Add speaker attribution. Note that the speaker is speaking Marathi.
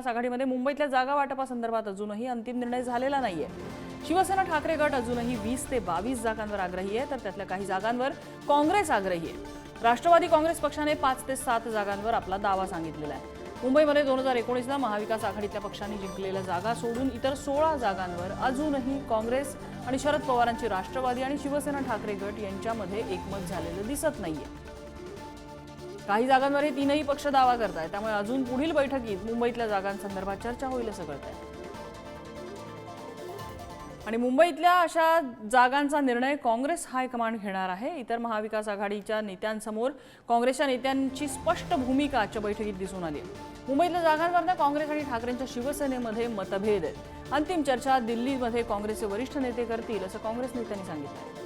Speaker 1: महाविकास आघाडीमध्ये मुंबईतल्या जागा वाटपासंदर्भात अजूनही अंतिम निर्णय झालेला नाहीये. शिवसेना ठाकरे गट अजूनही वीस ते बावीस जागांवर आग्रही आहे तर त्यातल्या काही जागांवर काँग्रेस आग्रही आहे. राष्ट्रवादी काँग्रेस पक्षाने पाच ते सात जागांवर आपला दावा सांगितलेला आहे. मुंबईमध्ये दोन हजार एकोणीसला महाविकास आघाडीतल्या पक्षांनी जिंकलेल्या जागा सोडून इतर सोळा जागांवर अजूनही काँग्रेस आणि शरद पवारांची राष्ट्रवादी आणि शिवसेना ठाकरे गट यांच्यामध्ये एकमत झालेलं दिसत नाहीये. काही जागांवर हे तीनही पक्ष दावा करत आहेत त्यामुळे अजून पुढील बैठकीत मुंबईतल्या जागांसंदर्भात चर्चा होईल असं कळतंय. आणि मुंबईतल्या अशा जागांचा निर्णय काँग्रेस हायकमांड घेणार आहे. इतर महाविकास आघाडीच्या नेत्यांसमोर काँग्रेसच्या नेत्यांची स्पष्ट भूमिका आजच्या बैठकीत दिसून आली. मुंबईतल्या जागांवरनं काँग्रेस आणि ठाकरेंच्या शिवसेनेमध्ये मतभेद आहेत. अंतिम चर्चा दिल्लीमध्ये काँग्रेसचे वरिष्ठ नेते करतील असं काँग्रेस नेत्यांनी सांगितलं